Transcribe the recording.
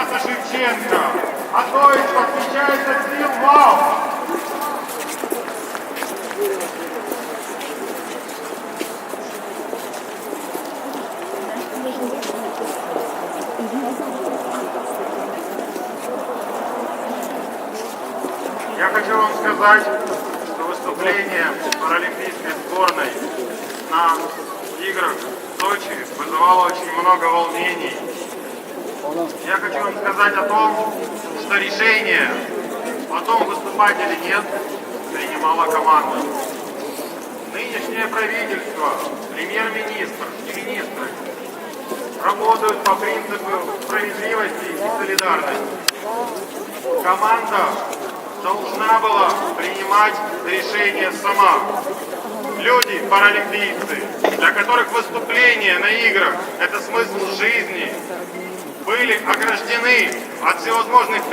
Шевченко, а то есть отличается стиль вау. Я хочу вам сказать, что выступление паралимпийской сборной на играх в Сочи вызывало очень много волнений. Я хочу вам сказать о том, что решение о том, выступать или нет, принимала команда. Нынешнее правительство, премьер-министр и министры работают по принципу справедливости и солидарности. Команда должна была принимать решение сама. Люди, паралимпийцы, для которых выступление на играх – это смысл жизни, были ограждены от всевозможных